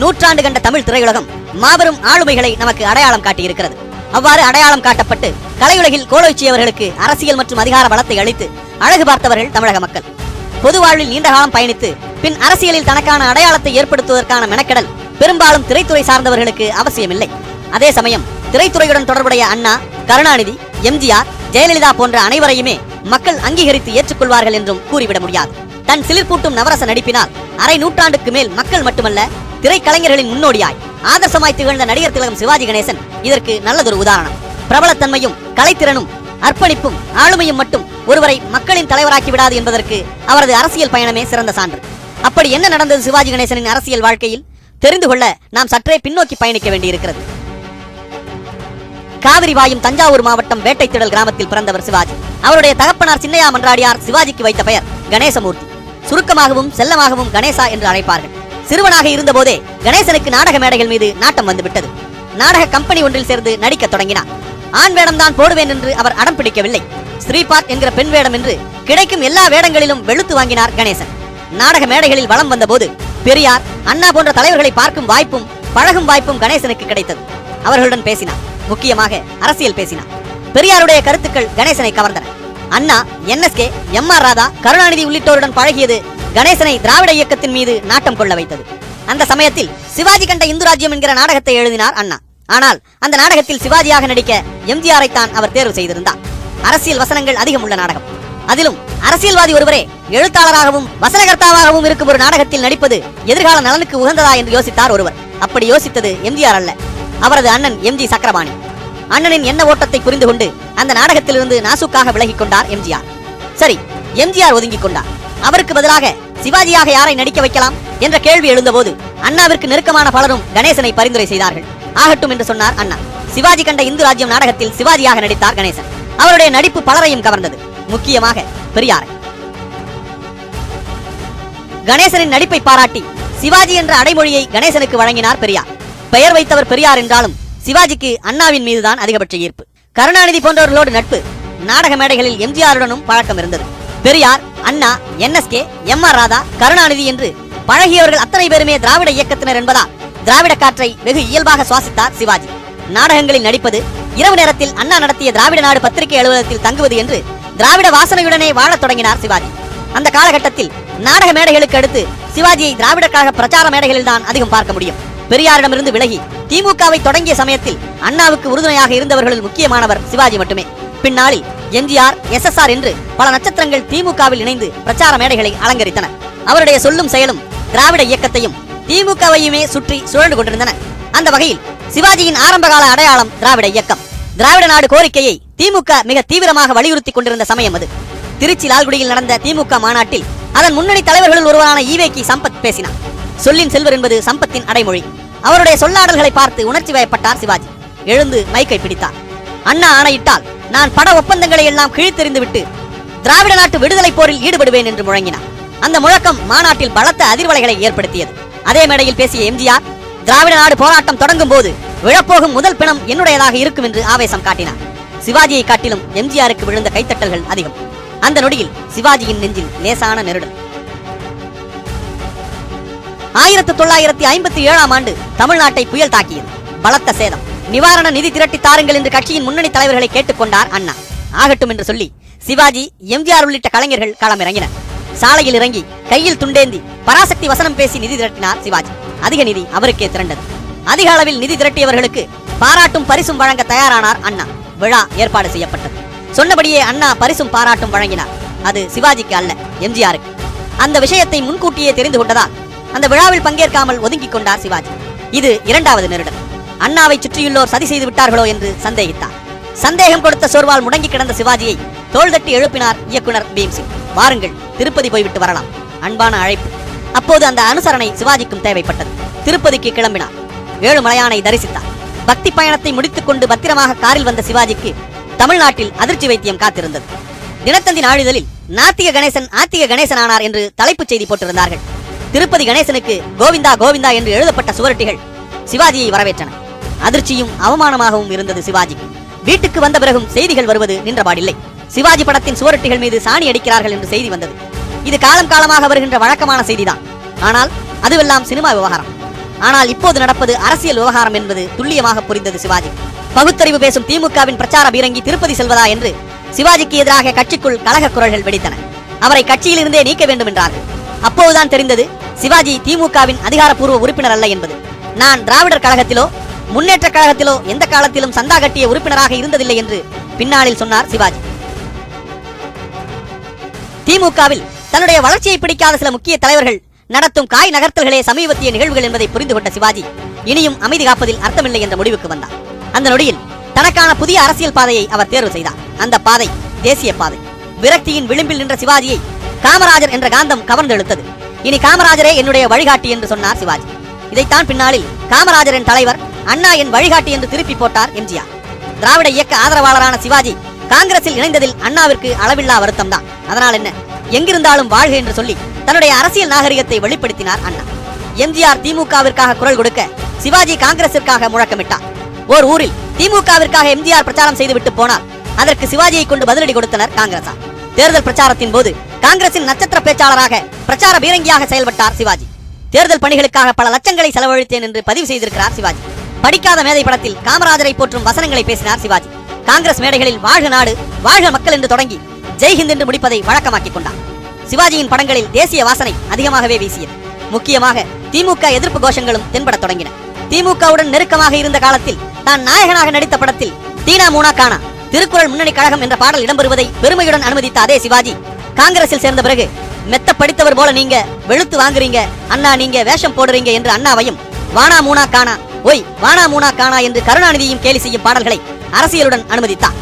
நூற்றாண்டு கண்ட தமிழ் திரையுலகம் மாபெரும் ஆளுமைகளை நமக்கு அடையாளம் காட்டியிருக்கிறது. அவ்வாறு அடையாளம் காட்டப்பட்டு கலையுலகில் கோலோச்சியவர்களுக்கு அரசியல் மற்றும் அதிகார பலத்தை அளித்து அழகு பார்த்தவர்கள் தமிழக மக்கள். பொது வாழ்வில் நீண்ட காலம் பயணித்து பின் அரசியலில் தனக்கான அடையாளத்தை ஏற்படுத்துவதற்கான மெனக்கெடல் பெரும்பாலும் திரைத்துறை சார்ந்தவர்களுக்கு அவசியமில்லை. அதே சமயம் திரைத்துறையுடன் தொடர்புடைய அண்ணா கருணாநிதி எம்ஜிஆர் ஜெயலலிதா போன்ற அனைவரையுமே மக்கள் அங்கீகரித்து ஏற்றுக்கொள்வார்கள் என்றும் கூறிவிட முடியாது. தன் சிலிர்ப்பூட்டும் நவரச நடிப்பினால் அரை நூற்றாண்டுக்கு மேல் மக்கள் மட்டுமல்ல திரைக்கலைஞர்களின் முன்னோடியாய் ஆதர்சமாய் திகழ்ந்த நடிகர் திலகம் சிவாஜி கணேசன் இதற்கு நல்லதொரு உதாரணம். பிரபலத்தன்மையும் கலைத்திறனும் அர்ப்பணிப்பும் ஆளுமையும் மட்டும் ஒருவரை மக்களின் தலைவராக்கி விடாது என்பதற்கு அவரது அரசியல் பயணமே சிறந்த சான்று. அப்படி என்ன நடந்தது சிவாஜி கணேசனின் அரசியல் வாழ்க்கையில்? தெரிந்து கொள்ள நாம் சற்றே பின்னோக்கி பயணிக்க வேண்டியிருக்கிறது. காவிரி வாயும் தஞ்சாவூர் மாவட்டம் வேட்டைத்திடல் கிராமத்தில் பிறந்தவர் சிவாஜி. அவருடைய தகப்பனார் சின்னையா மன்றாடியார் சிவாஜிக்கு வைத்த பெயர் கணேசமூர்த்தி. சுருக்கமாகவும் செல்லமாகவும் கணேசா என்று அழைப்பார்கள். சிறுவனாக இருந்தபோதே கணேசனுக்கு நாடக மேடைகள் மீது நாட்டம் வந்துவிட்டது. நாடக கம்பெனி ஒன்றில் சேர்ந்து நடிக்க தொடங்கினார் ஆண் வேடம் தான் போடுவேன் என்று அவர் அடம் பிடிக்கவில்லை. ஸ்ரீபாத் என்கிற பெண் வேடம் என்று கிடைக்கும் எல்லா வேடங்களிலும் வெளுத்து வாங்கினார் கணேசன். நாடக மேடைகளில் வலம் வந்தபோது பெரியார் அண்ணா போன்ற தலைவர்களை பார்க்கும் வாய்ப்பும் பழகும் வாய்ப்பும் கணேசனுக்கு கிடைத்தது. அவர்களுடன் பேசினார் முக்கியமாக அரசியல் பேசினார் பெரியாருடைய கருத்துக்கள் கணேசனை கவர்ந்தன. Anna NSK M R Radha Karunanidhi உள்ளிட்டோருடன் பழகியது கணேசனை திராவிட இயக்கத்தின் மீது நாட்டம் கொள்ள வைத்தது. அந்த சமயத்தில் சிவாஜி கண்ட இந்து ராஜ்யம் என்கிற நாடகத்தை எழுதினார் அண்ணா. ஆனால் அந்த நாடகத்தில் சிவாஜியாக நடிக்க எம்ஜிஆரை தான் அவர் தேர்வு செய்திருந்தார். அரசியல் வசனங்கள் அதிகம் உள்ள நாடகம். அதிலும் அரசியல்வாதி ஒருவரே எழுத்தாளராகவும் வசனகர்த்தாவாகவும் இருக்கும் ஒரு நாடகத்தில் நடிப்பது எதிர்கால நலனுக்கு உகந்ததா என்று யோசித்தார் ஒருவர். அப்படி யோசித்தது எம்ஜிஆர் அல்ல. அவரது அண்ணன் எம்ஜி சக்கரபாணி. அண்ணனின் என்ன ஓட்டத்தை புரிந்து கொண்டு அந்த நாடகத்திலிருந்து நாசுக்காக விலகிக் கொண்டார் எம்ஜிஆர். சரி எம்ஜிஆர் ஒதுங்கிக் கொண்டார். அவருக்கு பதிலாக சிவாஜியாக யாரை நடிக்க வைக்கலாம் என்ற கேள்வி எழுந்தபோது அண்ணாவிற்கு நெருக்கமான பலரும் கணேசனை பரிந்துரை செய்தார்கள். ஆகட்டும் என்று சொன்னார் அண்ணா. சிவாஜி கண்ட இந்து ராஜ்யம் நாடகத்தில் சிவாஜியாக நடித்தார் கணேசன். அவருடைய நடிப்பு பலரையும் கவர்ந்தது. முக்கியமாக பெரியாரை. கணேசனின் நடிப்பை பாராட்டி சிவாஜி என்ற அடைமொழியை கணேசனுக்கு வழங்கினார் பெரியார். பெயர் வைத்தவர் பெரியார் என்றாலும் சிவாஜிக்கு அண்ணாவின் மீதுதான் அதிகபட்ச ஈர்ப்பு. கருணாநிதி போன்றவர்களோடு நட்பு நாடக மேடைகளில் எம்ஜிஆருடனும் பழக்கம் இருந்தது. Periyar Anna NSK M R Radha Karunanidhi என்று பழகியவர்கள் அத்தனை பேருமே திராவிட இயக்கத்தினர் என்பதால் திராவிட காற்றை வெகு இயல்பாக சுவாசித்தார் சிவாஜி. நாடகங்களில் நடிப்பது இரவு நேரத்தில் அண்ணா நடத்திய திராவிட நாடு பத்திரிகை அலுவலகத்தில் தங்குவது என்று திராவிட வாசனையுடனே வாழத் தொடங்கினார் சிவாஜி. அந்த காலகட்டத்தில் நாடக மேடைகளுக்கு அடுத்து சிவாஜியை திராவிட கழக பிரச்சார மேடைகளில் தான் அதிகம் பார்க்க முடியும். பெரியாரிடமிருந்து விலகி திமுகவை தொடங்கிய சமயத்தில் அண்ணாவுக்கு உறுதுணையாக இருந்தவர்களில் முக்கியமானவர் சிவாஜி மட்டுமே. பின்னாளில் எம்ஜிஆர் எஸ்எஸ்ஆர் என்று பல நட்சத்திரங்கள் திமுகவில் இணைந்து பிரச்சார மேடைகளை அலங்கரித்தன. அவருடைய சொல்லும் செயலும் திராவிட இயக்கத்தையும் திமுகவையுமே சுற்றி சுழண்டு கொண்டிருந்தன. அந்த வகையில் சிவாஜியின் ஆரம்பகால அடையாளம் திராவிட இயக்கம். திராவிட நாடு கோரிக்கையை திமுக மிக தீவிரமாக வலியுறுத்தி கொண்டிருந்த சமயம் அது. திருச்சி லால்குடியில் நடந்த திமுக மாநாட்டில் அதன் முன்னணி தலைவர்களில் ஒருவரான ஈவேக்கி சம்பத் பேசினார். சொல்லின் செல்வர் என்பது சம்பத்தின் அடைமொழி. அவருடைய சொல்லாடல்களை பார்த்து உணர்ச்சி வயப்பட்டார் சிவாஜி. எழுந்து மைக்கை பிடித்தார். அண்ணா ஆணையிட்டால் நான் பட ஒப்பந்தங்களை எல்லாம் கிழித்தெறிந்து விட்டு திராவிட நாட்டு விடுதலை போரில் ஈடுபடுவேன் என்று முழங்கினார். அந்த முழக்கம் மாநாட்டில் பலத்த அதிர்வலைகளை ஏற்படுத்தியது. அதே மேடையில் பேசிய எம்ஜிஆர் திராவிட நாடு போராட்டம் தொடங்கும் போது விழப்போகும் முதல் பிணம் என்னுடையதாக இருக்கும் என்று ஆவேசம் காட்டினார். சிவாஜியை காட்டிலும் எம்ஜிஆருக்கு விழுந்த கைத்தட்டல்கள் அதிகம். அந்த நொடியில் சிவாஜியின் நெஞ்சில் லேசான நெருடல். ஆயிரத்தி தொள்ளாயிரத்தி ஐம்பத்தி ஏழாம் ஆண்டு தமிழ்நாட்டை புயல் தாக்கியது. பலத்த சேதம். நிவாரண நிதி திரட்டி தாருங்கள் என்று கட்சியின் முன்னணி தலைவர்களை கேட்டுக்கொண்டார் அண்ணா. ஆகட்டும் என்று சொல்லி சிவாஜி எம்ஜிஆர் உள்ளிட்ட கலைஞர்கள் களமிறங்கினர். சாலையில் இறங்கி கையில் துண்டேந்தி பராசக்தி வசனம் பேசி நிதி திரட்டினார் சிவாஜி. அதிக நிதி அவருக்கே திரண்டது. அதிக அளவில் நிதி திரட்டியவர்களுக்கு பாராட்டும் பரிசும் வழங்க தயாரானார் அண்ணா. விழா ஏற்பாடு செய்யப்பட்டது. சொன்னபடியே அண்ணா பரிசும் பாராட்டும் வழங்கினார். அது சிவாஜிக்கு அல்ல எம்ஜிஆருக்கு. அந்த விஷயத்தை முன்கூட்டியே தெரிந்து கொண்டதால் அந்த விழாவில் பங்கேற்காமல் ஒதுங்கிக் கொண்டார் சிவாஜி. இது இரண்டாவது நெருடல் அண்ணாவை சுற்றியுள்ளோர் சதி செய்து விட்டார்களோ என்று சந்தேகித்தார். சந்தேகம் கொடுத்த சோர்வால் முடங்கி கிடந்த சிவாஜியை தோல் தட்டி எழுப்பினார் இயக்குனர் பீம்சிங். வாருங்கள் திருப்பதி போய்விட்டு வரலாம். அன்பான அழைப்பு. அப்போது அந்த அனுசரணை சிவாஜிக்கும் தேவைப்பட்டது. திருப்பதிக்கு கிளம்பினார். ஏழுமலையானை தரிசித்தார். பக்தி பயணத்தை முடித்துக்கொண்டு பத்திரமாக காரில் வந்த சிவாஜிக்கு தமிழ்நாட்டில் அதிர்ச்சி வைத்தியம் காத்திருந்தது. தினத்தந்தி நாளிதழில் நாத்திக கணேசன் ஆத்திக கணேசன் ஆனார் என்று தலைப்புச் செய்தி போட்டிருந்தார்கள். திருப்பதி கணேசனுக்கு கோவிந்தா கோவிந்தா என்று எழுதப்பட்ட சுவரொட்டிகள் சிவாஜியை வரவேற்றன. அதிர்ச்சியும் அவமானமாகவும் இருந்தது சிவாஜிக்கு. வீட்டுக்கு வந்த பிறகும் செய்திகள் வருவது நின்றபாடில்லை. சிவாஜி படத்தின் சுவரொட்டிகள் மீது சாணி அடிக்கிறார்கள் என்று செய்தி வந்தது. இது காலம் காலமாக வருகின்ற வழக்கமான செய்திதான். ஆனால் அதுவெல்லாம் சினிமா விவகாரம். ஆனால் இப்போது நடப்பது அரசியல் விவகாரம் என்பது துல்லியமாக புரிந்தது சிவாஜி. பகுத்தறிவு பேசும் திமுகவின் பிரச்சார பீரங்கி திருப்பதி செல்வதா என்று சிவாஜிக்கு எதிராக கட்சிக்குள் கழக குரல்கள் வெடித்தன. அவரை கட்சியிலிருந்தே நீக்க வேண்டும் என்றார்கள் அப்போதுதான் தெரிந்தது சிவாஜி திமுகவின் அதிகாரப்பூர்வ உறுப்பினர் அல்ல என்பது. நான் திராவிடர் கழகத்திலோ முன்னேற்ற கழகத்திலோ எந்த காலத்திலும் சந்தா கட்டிய உறுப்பினராக இருந்ததில்லை என்று பின்னாளில் சொன்னார் சிவாஜி. திமுகவில் தன்னுடைய வளர்ச்சியை பிடிக்காத சில முக்கிய தலைவர்கள் நடத்தும் காய் நகர்த்தல்களே சமீபத்திய நிகழ்வுகள் என்பதை புரிந்து கொண்ட சிவாஜி இனியும் அமைதி காப்பதில் அர்த்தமில்லை என்ற முடிவுக்கு வந்தார். அந்த நொடியில் தனக்கான புதிய அரசியல் பாதையை அவர் தேர்வு செய்தார். அந்த பாதை தேசிய பாதை. விரக்தியின் விளிம்பில் நின்ற சிவாஜியை காமராஜர் என்ற காந்தம் கவர்ந்தெழுத்தது. இனி காமராஜரே என்னுடைய வழிகாட்டி என்று சொன்னார் சிவாஜி. இதைத்தான் பின்னாளில் காமராஜரின் தலைவர் அண்ணா என் வழிகாட்டி என்று திருப்பி போட்டார் எம்ஜிஆர். திராவிட இயக்க ஆதரவாளரான சிவாஜி காங்கிரஸில் இணைந்ததில் அண்ணாவிற்கு அளவில்லா வருத்தம் தான். அதனால் என்ன? எங்கிருந்தாலும் வாழ்க என்று சொல்லி தன்னுடைய அரசியல் நாகரிகத்தை வெளிப்படுத்தினார் அண்ணா. எம்ஜிஆர் திமுகவிற்காக குரல் கொடுக்க சிவாஜி காங்கிரசிற்காக முழக்கமிட்டார். ஓர் ஊரில் திமுகவிற்காக எம்ஜிஆர் பிரச்சாரம் செய்துவிட்டு போனால் அதற்கு சிவாஜியை கொண்டு பதிலடி கொடுத்தனர் காங்கிரசார் தேர்தல் பிரச்சாரத்தின் போது காங்கிரசின் நட்சத்திர பேச்சாளராக பிரச்சார பீரங்கியாக செயல்பட்டார் சிவாஜி. தேர்தல் பணிகளுக்காக பல லட்சங்களை செலவழித்தேன் என்று பதிவு செய்திருக்கிறார் சிவாஜி. படிக்காத மேதை படத்தில் காமராஜரை போற்றும் வசனங்களை பேசினார் சிவாஜி. காங்கிரஸ் மேடைகளில் வாழ்க நாடு வாழ்க மக்கள் என்று தொடங்கி ஜெய்ஹிந்த் என்று முடிப்பதை வழக்கமாக்கிக் கொண்டார். சிவாஜியின் படங்களில் தேசிய வாசனை அதிகமாகவே வீசியது. முக்கியமாக திமுக எதிர்ப்பு கோஷங்களும் தென்பட தொடங்கின. திமுகவுடன் நெருக்கமாக இருந்த காலத்தில் தான் நாயகனாக நடித்த படத்தில் தீனா மூனா கானா திருக்குறள் முன்னணி கழகம் என்ற பாடல் இடம்பெறுவதை பெருமையுடன் அனுமதித்த அதே சிவாஜி. காங்கிரஸில் சேர்ந்த பிறகு மெத்த படித்தவர் போல நீங்க வெளுத்து வாங்குறீங்க. அண்ணா நீங்க வேஷம் போடுறீங்க என்று அண்ணாவையும் வானா மூனா கானா ஒய் வானா மூனா காணா என்று கருணாநிதியும் கேலி செய்யும் பாடல்களை அரசியலுடன் அனுமதித்தார்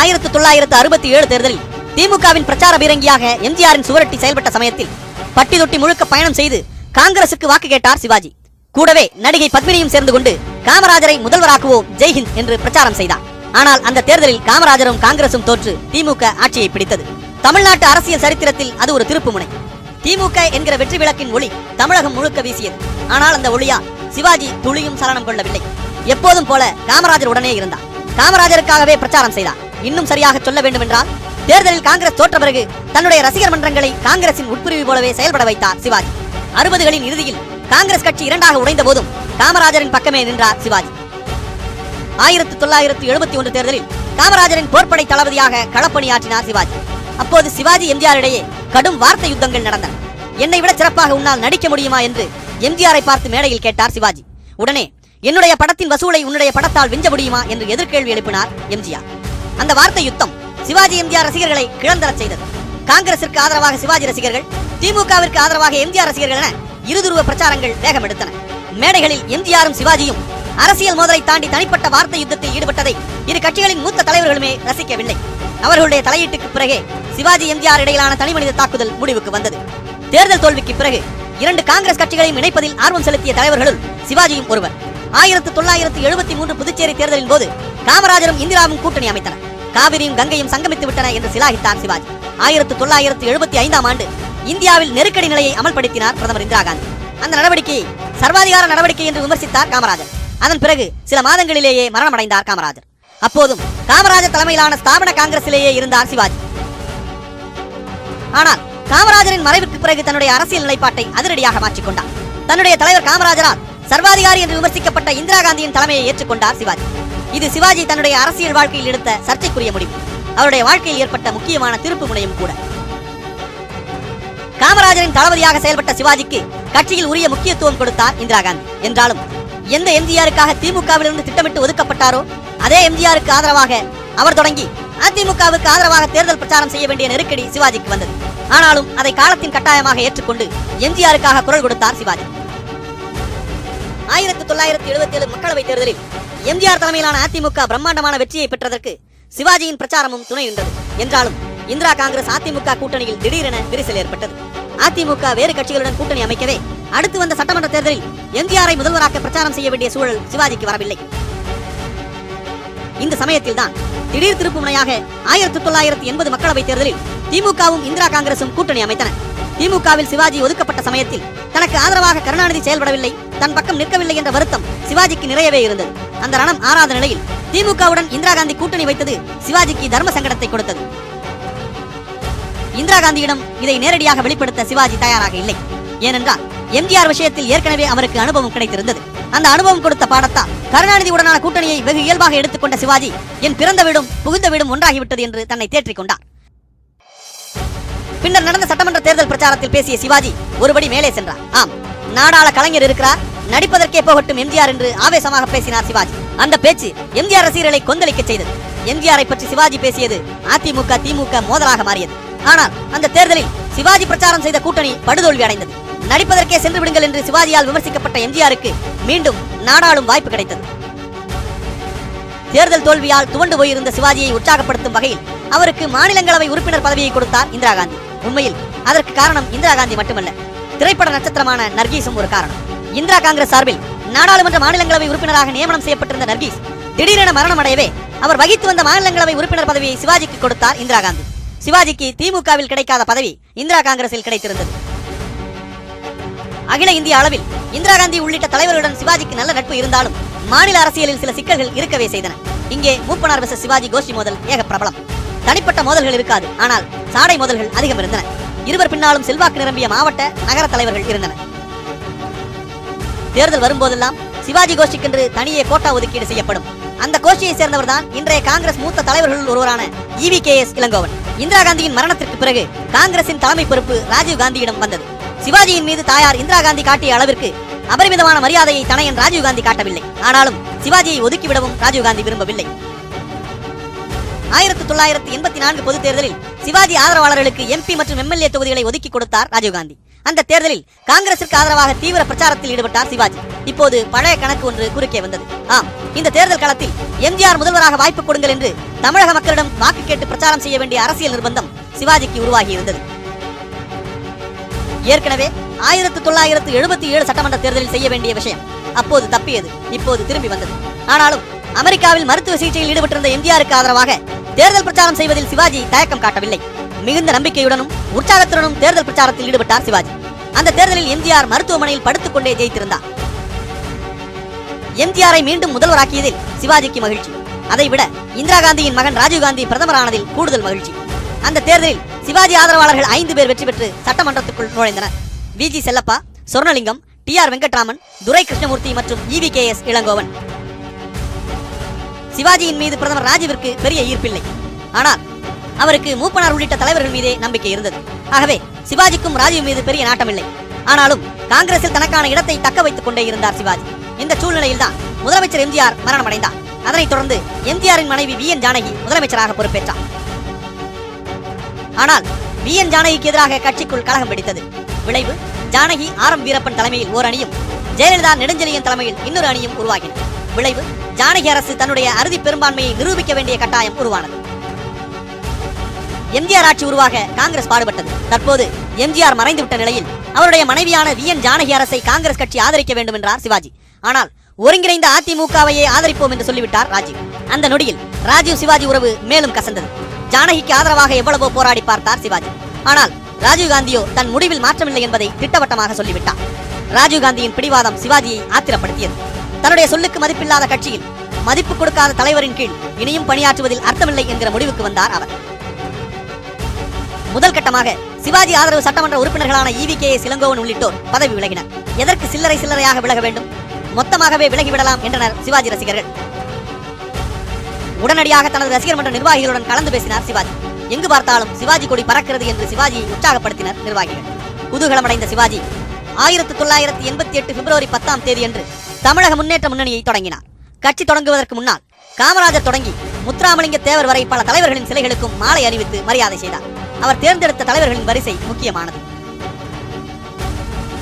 ஆயிரத்து தொள்ளாயிரத்து அறுபத்தி ஏழு தேர்தலில் திமுகவின் பிரச்சார பீரங்கியாக எம்ஜிஆரின் சுவரட்டி செயல்பட்ட சமயத்தில் பட்டி தொட்டி முழுக்க பயணம் செய்து காங்கிரசுக்கு வாக்கு கேட்டார் சிவாஜி. கூடவே நடிகை பத்மினியும் சேர்ந்து கொண்டு காமராஜரை முதல்வராக்குவோம் ஜெய்ஹிந்த் என்று பிரச்சாரம் செய்தார் ஆனால் அந்த தேர்தலில் காமராஜரும் காங்கிரசும் தோற்று திமுக ஆட்சியை பிடித்தது. தமிழ்நாட்டு அரசியல் சரித்திரத்தில் அது ஒரு திருப்புமுனை. திமுக என்கிற வெற்றி விளக்கின் ஒளி தமிழகம் முழுக்க வீசியது. ஆனால் அந்த ஒளியா சிவாஜி துளியும் சலனம் கொள்ளவில்லை. எப்போதும் போல காமராஜர் உடனே இருந்தார். காமராஜருக்காகவே பிரச்சாரம் செய்தார். இன்னும் சரியாக சொல்ல வேண்டும் என்றால் தேர்தலில் காங்கிரஸ் தோற்ற பிறகு தன்னுடைய ரசிகர் மன்றங்களை காங்கிரசின் உட்பிரிவு போலவே செயல்பட வைத்தார் சிவாஜி. அறுபதுகளின் இறுதியில் காங்கிரஸ் கட்சி இரண்டாக உடைந்த போதும் காமராஜரின் பக்கமே நின்றார் சிவாஜி. ஆயிரத்தி தொள்ளாயிரத்தி எழுபத்தி ஒன்று தேர்தலில் காமராஜரின் போர்ப்படை தளபதியாக களப்பணியாற்றினார் சிவாஜி. அப்போது சிவாஜி எம்ஜிஆரிடையே கடும் வார்த்தை யுத்தங்கள் நடந்தன. என்னை விட சிறப்பாக உன்னால் நடிக்க முடியுமா என்று எம்ஜிஆரை பார்த்து மேடையில் கேட்டார் சிவாஜி. உடனே என்னுடைய படத்தின் வசூலை உன்னுடைய படத்தால் விஞ்ச முடியுமா என்று எதிர்கேள்வி எழுப்பினார் எம்ஜிஆர். அந்த வார்த்தை யுத்தம் சிவாஜி எம்ஜிஆர் ரசிகர்களை கிளந்தரச் செய்தது. காங்கிரசிற்கு ஆதரவாக சிவாஜி ரசிகர்கள் திமுகவிற்கு ஆதரவாக எம்ஜிஆர் ரசிகர்கள் என இருதுருவ பிரச்சாரங்கள் வேகம் எடுத்தன மேடைகளில் எம்ஜிஆரும் சிவாஜியும் அரசியல் மோதலை தாண்டி தனிப்பட்ட வார்த்தை யுத்தத்தில் ஈடுபட்டதை இரு கட்சிகளின் மூத்த தலைவர்களுமே ரசிக்கவில்லை. அவர்களுடைய தலையீட்டுக்கு பிறகே சிவாஜி எம்ஜிஆர் இடையிலான தனிமனித தாக்குதல் முடிவுக்கு வந்தது. தேர்தல் தோல்விக்கு பிறகு இரண்டு காங்கிரஸ் கட்சிகளையும் இணைப்பதில் ஆர்வம் செலுத்திய தலைவர்களுள் சிவாஜியும் ஒருவர். ஆயிரத்து தொள்ளாயிரத்து எழுபத்தி மூன்று புதுச்சேரி தேர்தலின் போது காமராஜரும் இந்திராவும் கூட்டணி அமைத்தனர். காவிரியும் கங்கையும் சங்கமித்து விட்டன என்று சிலாகித்தார் சிவாஜி. ஆயிரத்து தொள்ளாயிரத்து எழுபத்தி ஐந்தாம் ஆண்டு இந்தியாவில் நெருக்கடி நிலையை அமல்படுத்தினார் பிரதமர் இந்திரா காந்தி. அந்த நடவடிக்கையை சர்வாதிகார நடவடிக்கை என்று விமர்சித்தார் காமராஜர். அதன் பிறகு சில மாதங்களிலேயே மரணமடைந்தார் காமராஜர். அப்போதும் காமராஜர் தலைமையிலான ஸ்தாபன காங்கிரசிலேயே இருந்தார் சிவாஜி. ஆனால் காமராஜரின் மறைவுக்கு பிறகு தன்னுடைய அரசியல் நிலைப்பாட்டை அதிரடியாக மாற்றிக்கொண்டார் தன்னுடைய தலைவர் காமராஜரால் சர்வாதிகாரி என்று விமர்சிக்கப்பட்ட இந்திரா காந்தியின் தலைமையை ஏற்றுக்கொண்டார் சிவாஜி. இது சிவாஜி தன்னுடைய அரசியல் வாழ்க்கையில் எடுத்த சர்ச்சைக்குரிய முடிவு. அவருடைய வாழ்க்கையில் ஏற்பட்ட முக்கியமான திருப்பு முனையும் கூட. காமராஜரின் தளபதியாக செயல்பட்ட சிவாஜிக்கு கட்சியில் உரிய முக்கியத்துவம் கொடுத்தார் இந்திரா காந்தி. என்றாலும் எந்த எம்ஜிஆருக்காக திமுகவிலிருந்து திட்டமிட்டு ஒதுக்கப்பட்டாரோ அதே எம்ஜிஆருக்கு ஆதரவாக அவர் தொடங்கி அதிமுகவுக்கு ஆதரவாக தேர்தல் பிரச்சாரம் செய்ய வேண்டிய நெருக்கடி சிவாஜிக்கு வந்தது. ஆனாலும் அதை காலத்தின் கட்டாயமாக ஏற்றுக்கொண்டு எம்ஜிஆருக்காக குரல் கொடுத்தார் சிவாஜி. ஆயிரத்தி தொள்ளாயிரத்தி எழுபத்தி ஏழு மக்களவைத் தேர்தலில் எம்ஜிஆர் தலைமையிலான அதிமுக பிரம்மாண்டமான வெற்றியை பெற்றதற்கு சிவாஜியின் பிரச்சாரமும் துணை நின்றது. என்றாலும் இந்திரா காங்கிரஸ் அதிமுக கூட்டணியில் திடீரென விரிசல் ஏற்பட்டது. அதிமுக வேறு கட்சிகளுடன் கூட்டணி அமைக்கவே அடுத்து வந்த சட்டமன்ற தேர்தலில் எம்ஜிஆரை முதல்வராக்க பிரச்சாரம் செய்ய வேண்டிய சூழல் சிவாஜிக்கு வரவில்லை. இந்த சமயத்தில் தான் திடீர் திருப்பு முனையாக ஆயிரத்தி தொள்ளாயிரத்தி எண்பது மக்களவைத் தேர்தலில் திமுகவும் இந்திரா காங்கிரசும் கூட்டணி அமைத்தன. திமுகவில் சிவாஜி ஒதுக்கப்பட்ட சமயத்தில் தனக்கு ஆதரவாக கருணாநிதி செயல்படவில்லை தன் பக்கம் நிற்கவில்லை என்ற வருத்தம் சிவாஜிக்கு நிறையவே இருந்தது. அந்த ரணம் ஆறாத நிலையில் திமுகவுடன் இந்திரா காந்தி கூட்டணி வைத்தது சிவாஜிக்கு தர்ம சங்கடத்தை கொடுத்தது. இந்திரா காந்தியிடம் இதை நேரடியாக வெளிப்படுத்த சிவாஜி தயாராக இல்லை. ஏனென்றால் எம்ஜிஆர் விஷயத்தில் ஏற்கனவே அவருக்கு அனுபவம் கிடைத்திருந்தது. அந்த அனுபவம் கொடுத்த பாடத்தால் கருணாநிதி உடனான கூட்டணியை வெகு இயல்பாக எடுத்துக்கொண்ட சிவாஜி என் பிறந்த வீடும் புகுந்த வீடும் ஒன்றாகிவிட்டது என்று தன்னை தேற்றிக் கொண்டார் பின்னர் நடந்த சட்டமன்ற தேர்தல் பிரச்சாரத்தில் பேசிய சிவாஜி ஒருபடி மேலே சென்றார். ஆம் நாடாள கலைஞர் இருக்கிறார் நடிப்பதற்கே போகட்டும் எம்ஜிஆர் என்று ஆவேசமாக பேசினார் சிவாஜி. அந்த பேச்சு எம்ஜிஆர் ரசிகர்களை கொந்தளிக்க செய்தது. எம்ஜிஆரை பற்றி சிவாஜி பேசியது அதிமுக திமுக மோதலாக மாறியது. ஆனால் அந்த தேர்தலில் சிவாஜி பிரச்சாரம் செய்த கூட்டணி படுதோல்வி அடைந்தது. நடிப்பதற்கே சென்று விடுங்கள் என்று சிவாஜியால் விமர்சிக்கப்பட்ட எம்ஜிஆருக்கு மீண்டும் நாடாளும் வாய்ப்பு கிடைத்தது. தேர்தல் தோல்வியால் துவண்டு போயிருந்த சிவாஜியை உற்சாகப்படுத்தும் வகையில் அவருக்கு மாநிலங்களவை உறுப்பினர் பதவியை கொடுத்தார் இந்திரா காந்தி. உண்மையில் அதற்கு காரணம் இந்திரா காந்தி மட்டுமல்ல திரைப்பட நட்சத்திரமான நர்கீஸும் ஒரு காரணம். இந்திரா காங்கிரஸ் சார்பில் நாடாளுமன்ற மாநிலங்களவை உறுப்பினராக நியமனம் செய்யப்பட்டிருந்த நர்கீஸ் திடீரென மரணம் அடையவே அவர் வகித்து வந்த மாநிலங்களவை உறுப்பினர் பதவியை சிவாஜிக்கு கொடுத்தார் இந்திரா காந்தி. சிவாஜிக்கு திமுகவில் கிடைக்காத பதவி இந்திரா காங்கிரஸில் கிடைத்திருந்தது. அகில இந்திய அளவில் இந்திரா காந்தி உள்ளிட்ட தலைவர்களுடன் சிவாஜிக்கு நல்ல நட்பு இருந்தாலும் மாநில அரசியலில் சில சிக்கல்கள் இருக்கவே செய்தன. இங்கே மூப்பனார் விச சிவாஜி கோஷ்டி மோதல் ஏக பிரபலம். தனிப்பட்ட மோதல்கள் இருக்காது ஆனால் சாடை மோதல்கள் அதிகம் இருந்தன. இருவர் பின்னாலும் செல்வாக்கு நிரம்பிய மாவட்ட நகர தலைவர்கள் இருந்தனர் தேர்தல் வரும்போதெல்லாம் சிவாஜி கோஷ்டிக்கென்று தனியே கோட்டா ஒதுக்கீடு செய்யப்படும். அந்த கோஷ்டியை சேர்ந்தவர்தான் இன்றைய காங்கிரஸ் மூத்த தலைவர்களுள் ஒருவரான EV K S Elangovan. Indira காந்தியின் மரணத்திற்கு பிறகு காங்கிரசின் தலைமை பொறுப்பு ராஜீவ் காந்தியிடம் வந்தது. சிவாஜியின் மீது தாயார் இந்திரா காந்தி காட்டிய அளவிற்கு அபரிமிதமான மரியாதையை தனையன் ராஜீவ் காந்தி காட்டவில்லை. ஆனாலும் சிவாஜியை ஒதுக்கிவிடவும் ராஜீவ் காந்தி விரும்பவில்லை. ஆயிரத்தி தொள்ளாயிரத்தி எண்பத்தி நான்கு பொதுத் தேர்தலில் சிவாஜி ஆதரவாளர்களுக்கு எம்பி மற்றும் எம்எல்ஏ தொகுதிகளை ஒதுக்கி கொடுத்தார் ராஜீவ் காந்தி. அந்த தேர்தலில் காங்கிரசிற்கு ஆதரவாக தீவிர பிரச்சாரத்தில் ஈடுபட்டார் சிவாஜி. இப்போது பழைய கணக்கு ஒன்று குறுக்கே வந்தது. ஆம் இந்த தேர்தல் களத்தில் எம்ஜிஆர் முதல்வராக வாய்ப்பு கொடுங்கள் என்று தமிழக மக்களிடம் வாக்கு கேட்டு பிரச்சாரம் செய்ய வேண்டிய அரசியல் நிர்பந்தம் சிவாஜிக்கு உருவாகி இருந்தது. ஏற்கனவே ஆயிரத்து தொள்ளாயிரத்து எழுபத்தி ஏழு சட்டமன்ற தேர்தலில் செய்ய வேண்டிய விஷயம் அப்போது தப்பியது இப்போது திரும்பி வந்தது. ஆனாலும் அமெரிக்காவில் மருத்துவ சிகிச்சையில் ஈடுபட்டிருந்த எம்ஜிஆருக்கு ஆதரவாக தேர்தல் பிரச்சாரம் செய்வதில் சிவாஜி தயக்கம் காட்டவில்லை. மிகுந்த நம்பிக்கையுடனும் உற்சாகத்துடனும் தேர்தல் பிரச்சாரத்தில் ஈடுபட்டார் சிவாஜி. அந்த தேர்தலில் எம்ஜிஆர் மருத்துவமனையில் படுத்துக்கொண்டே ஜெயித்திருந்தார். எம்ஜிஆரை மீண்டும் முதல்வராக்கியதில் சிவாஜிக்கு மகிழ்ச்சி. அதைவிட இந்திரா காந்தியின் மகன் ராஜீவ்காந்தி பிரதமரானதில் கூடுதல் மகிழ்ச்சி. அந்த தேர்தலில் சிவாஜி ஆதரவாளர்கள் ஐந்து பேர் வெற்றி பெற்று சட்டமன்றத்துக்குள் நுழைந்தனர். V. G. Chellappa Sornalingam T. R. Venkatraman Durai Krishnamurthy மற்றும் இவி கே. எஸ். இளங்கோவன். சிவாஜியின் மீது பிரதமர் ராஜீவிற்கு பெரிய ஈர்ப்பில்லை. ஆனால் அவருக்கு மூப்பனார் உள்ளிட்ட தலைவர்கள் மீதே நம்பிக்கை இருந்தது. ஆகவே சிவாஜிக்கும் ராஜீவ் மீது பெரிய நாட்டமில்லை. ஆனாலும் காங்கிரசில் தனக்கான இடத்தை தக்க வைத்துக் கொண்டே இருந்தார் சிவாஜி. இந்த சூழ்நிலையில்தான் முதலமைச்சர் எம்ஜிஆர் மரணமடைந்தார். அதனைத் தொடர்ந்து எம்ஜிஆரின் மனைவி வி. என். ஜானகி முதலமைச்சராக பொறுப்பேற்றார். ஆனால் வி. என். ஜானகிக்கு எதிராக கட்சிக்குள் கழகம் பிடித்தது விளைவு ஜானகி ஆர். எம். வீரப்பன் தலைமையில் ஓர் அணியும் ஜெயலலிதா நெடுஞ்செழியன் தலைமையில் இன்னொரு அணியும் உருவாகின. விளைவு ஜானகி அரசு தன்னுடைய அறுதி பெரும்பான்மையை நிரூபிக்க வேண்டிய கட்டாயம் உருவானது. எம்ஜிஆர் ஆட்சி உருவாக காங்கிரஸ் பாடுபட்டது. தற்போது எம்ஜிஆர் மறைந்துவிட்ட நிலையில் அவருடைய மனைவியான வி என் ஜானகி அரசை காங்கிரஸ் கட்சி ஆதரிக்க வேண்டும் என்றார் சிவாஜி. ஆனால் ஒருங்கிணைந்த அதிமுகவையே ஆதரிப்போம் என்று சொல்லிவிட்டார் ராஜீவ் அந்த நொடியில் ராஜீவ் சிவாஜி உறவு மேலும் கசந்தது. ஜானகிக்கு ஆதரவாக எவ்வளவோ போராடி பார்த்தார் சிவாஜி. ஆனால் ராஜீவ் காந்தியோ தன் முடிவில் மாற்றமில்லை என்பதை திட்டவட்டமாக சொல்லிவிட்டார். ராஜீவ் காந்தியின் பிடிவாதம் சிவாஜியை ஆத்திரப்படுத்தியது. தன்னுடைய சொல்லுக்கு மதிப்பில்லாத கட்சியில் மதிப்பு கொடுக்காத தலைவரின் கீழ் இனியும் பணியாற்றுவதில் அர்த்தமில்லை என்கிற முடிவுக்கு வந்தார் அவர். முதல் கட்டமாக சிவாஜி ஆதரவு சட்டமன்ற உறுப்பினர்களான இவி கே இளங்கோவன் உள்ளிட்டோர் பதவி விலகினர். எதற்கு சில்லறை சில்லறையாக விலக வேண்டும்? மொத்தமாகவே விலகிவிடலாம் என்றனர் சிவாஜி ரசிகர்கள். உடனடியாக தனது ரசிகர் மன்ற நிர்வாகிகளுடன் கலந்து பேசினார் சிவாஜி. எங்கு பார்த்தாலும் சிவாஜி கொடி பறக்கிறது என்று சிவாஜியை உற்சாகப்படுத்தினர் நிர்வாகிகள். குதூகலமடைந்த சிவாஜி ஆயிரத்தி தொள்ளாயிரத்தி எண்பத்தி எட்டு பிப்ரவரி பத்தாம் தேதி என்று தமிழக முன்னேற்ற முன்னணியை தொடங்கினார். கட்சி தொடங்குவதற்கு முன்னால் காமராஜர் தொடங்கி முத்துராமலிங்க தேவர் வரை பல தலைவர்களின் சிலைகளுக்கும் மாலை அணிவித்து மரியாதை செய்தார். அவர் தேர்ந்தெடுத்த தலைவர்களின் வரிசை முக்கியமானது.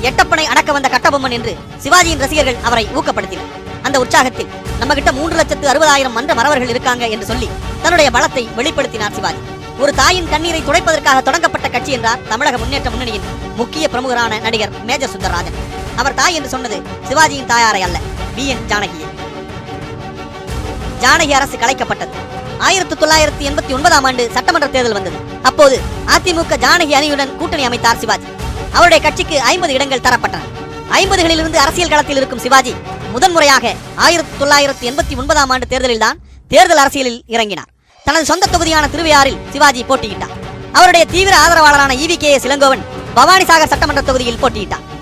எட்டப்பனை அடக்க வந்த கட்டபொம்மன் என்று சிவாஜியின் ரசிகர்கள் அவரை ஊக்கப்படுத்தினர். அந்த உற்சாகத்தில் நம்ம கிட்ட மூன்று லட்சத்து அறுபதாயிரம் மன்ற மறவர்கள் இருக்காங்க என்று சொல்லி தன்னுடைய பலத்தை வெளிப்படுத்தினார் சிவாஜி. ஒரு தாயின் கண்ணீரை துடைப்பதற்காக தொடங்கப்பட்ட கட்சி என்றார் தமிழக முன்னேற்ற முன்னணியின் முக்கிய பிரமுகரான நடிகர் மேஜர் சுந்தரராஜன் அவர் தாய் என்று சொன்னது சிவாஜியின் தாயாரை அல்ல பி என். ஜானகியை. ஜானகி அரசு கலைக்கப்பட்டது. ஆயிரத்தி தொள்ளாயிரத்தி எண்பத்தி ஒன்பதாம் ஆண்டு சட்டமன்ற தேர்தல் வந்தது. அப்போது அதிமுக ஜானகி அணியுடன் கூட்டணி அமைத்தார் சிவாஜி. அவருடைய கட்சிக்கு ஐம்பது இடங்கள் தரப்பட்டன. ஐம்பதுகளிலிருந்து அரசியல் களத்தில் இருக்கும் சிவாஜி முதன்முறையாக ஆயிரத்தி தொள்ளாயிரத்தி எண்பத்தி ஒன்பதாம் ஆண்டு தேர்தலில்தான் தேர்தல் அரசியலில் இறங்கினார். தனது சொந்த தொகுதியான திருவையாறில் சிவாஜி போட்டியிட்டார். அவருடைய தீவிர ஆதரவாளரான E V K S Elangovan Bhavanisagar சட்டமன்ற தொகுதியில் போட்டியிட்டார்.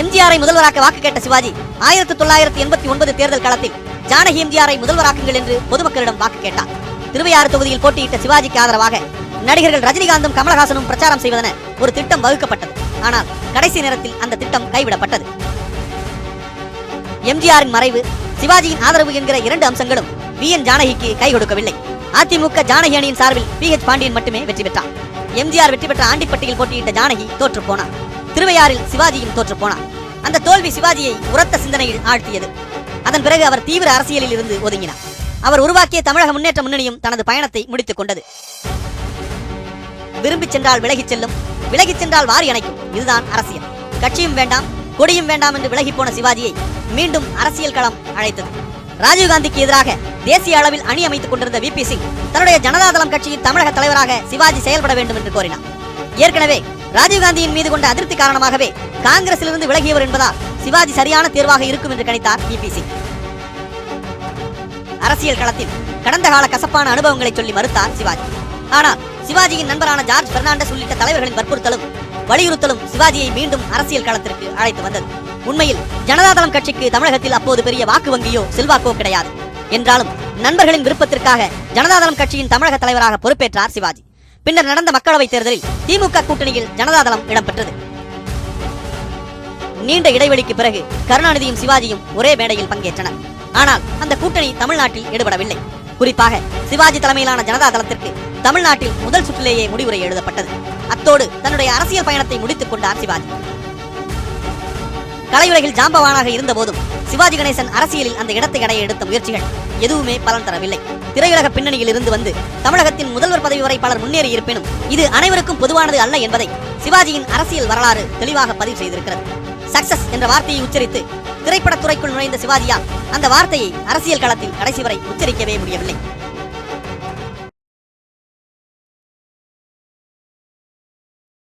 எம்ஜிஆரை முதல்வராக்க வாக்கு கேட்ட சிவாஜி ஆயிரத்தி தொள்ளாயிரத்தி எண்பத்தி ஒன்பது தேர்தல் களத்தில் ஜானகி எம்ஜிஆரை முதல்வராக்குங்கள் என்று பொதுமக்களிடம் வாக்கு கேட்டார். திருவையாறு தொகுதியில் போட்டியிட்ட சிவாஜிக்கு ஆதரவாக நடிகர்கள் ரஜினிகாந்தும் கமலஹாசனும் பிரச்சாரம் செய்வதென ஒரு திட்டம் வகுக்கப்பட்டது. ஆனால் கடைசி நேரத்தில் அந்த திட்டம் கைவிடப்பட்டது. எம்ஜிஆரின் மறைவு சிவாஜியின் ஆதரவு என்கிற இரண்டு அம்சங்களும் வி என் ஜானகிக்கு கை கொடுக்கவில்லை. அதிமுக ஜானகி அணியின் சார்பில் பி எச் பாண்டியன் மட்டுமே வெற்றி பெற்றார். எம்ஜிஆர் வெற்றி பெற்ற ஆண்டிப்பட்டியில் போட்டியிட்ட ஜானகி தோற்று போனார். திருவையாறில் சிவாஜியும் தோற்று போனார் அந்த தோல்வி சிவாஜியை உரத்த சிந்தனையில் ஆழ்த்தியது. அதன் பிறகு அவர் தீவிர அரசியலில் இருந்து ஒதுங்கினார். அவர் உருவாக்கிய தமிழக முன்னேற்ற முன்னணியும் தனது பயணத்தை முடித்துக் கொண்டது. விரும்பிச் சென்றால் விலகிச் செல்லும் விலகிச் சென்றால் வாரி அணைக்கும். இதுதான் அரசியல். கட்சியும் வேண்டாம் கொடியும் வேண்டாம் என்று விலகி போன சிவாஜியை மீண்டும் அரசியல் களம் அழைத்தது. ராஜீவ்காந்திக்கு எதிராக தேசிய அளவில் அணி அமைத்துக் கொண்டிருந்த விபி சிங் தன்னுடைய ஜனதாதளம் கட்சியின் தமிழக தலைவராக சிவாஜி செயல்பட வேண்டும் என்று கோரினார். ஏற்கனவே ராஜீவ்காந்தியின் மீது கொண்ட அதிருப்தி காரணமாகவே காங்கிரசிலிருந்து விலகியவர் என்பதால் சிவாஜி சரியான தேர்வாக இருக்கும் என்று கணித்தார் பிபிசி அரசியல் களத்தில் கடந்த கால கசப்பான அனுபவங்களை சொல்லி மறுத்தார் சிவாஜி. ஆனால் சிவாஜியின் நண்பரான ஜார்ஜ் பெர்னாண்டஸ் உள்ளிட்ட தலைவர்களின் வற்புறுத்தலும் வலியுறுத்தலும் சிவாஜியை மீண்டும் அரசியல் களத்திற்கு அழைத்து வந்தது. உண்மையில் ஜனதாதளம் கட்சிக்கு தமிழகத்தில் அப்போது பெரிய வாக்கு வங்கியோ செல்வாக்கோ கிடையாது. என்றாலும் நண்பர்களின் விருப்பத்திற்காக ஜனதாதளம் கட்சியின் தமிழக தலைவராக பொறுப்பேற்றார் சிவாஜி. பின்னர் நடந்த மக்களவைத் தேர்தலில் திமுக கூட்டணியில் ஜனதாதளம் இடம்பெற்றது. நீண்ட இடைவெளிக்கு பிறகு கருணாநிதியும் சிவாஜியும் ஒரே மேடையில் பங்கேற்றனர். ஆனால் அந்த கூட்டணி தமிழ்நாட்டில் ஈடுபடவில்லை. குறிப்பாக சிவாஜி தலைமையிலான ஜனதா தளத்திற்கு தமிழ்நாட்டில் முதல் சுற்றிலேயே முடிவுரை எழுதப்பட்டது. அத்தோடு தன்னுடைய அரசியல் பயணத்தை முடித்துக் கொண்டார் சிவாஜி. கலையுலகில் ஜாம்பவானாக இருந்த போதும் சிவாஜி கணேசன் அரசியலில் அந்த இடத்தை அடைய எடுத்த முயற்சிகள் எதுவுமே பலன் தரவில்லை. திரையுலக பின்னணியில் இருந்து வந்து தமிழகத்தின் முதல்வர் பதவி வரை பலர் முன்னேறி இருப்பினும் இது அனைவருக்கும் பொதுவானது அல்ல என்பதை சிவாஜியின் அரசியல் வரலாறு தெளிவாக பதிவு செய்திருக்கிறது. சக்சஸ் என்ற வார்த்தையை உச்சரித்து திரைப்படத்துறைக்குள் நுழைந்த சிவாஜியால் அந்த வார்த்தையை அரசியல் களத்தில் கடைசி வரை உச்சரிக்கவே முடியவில்லை.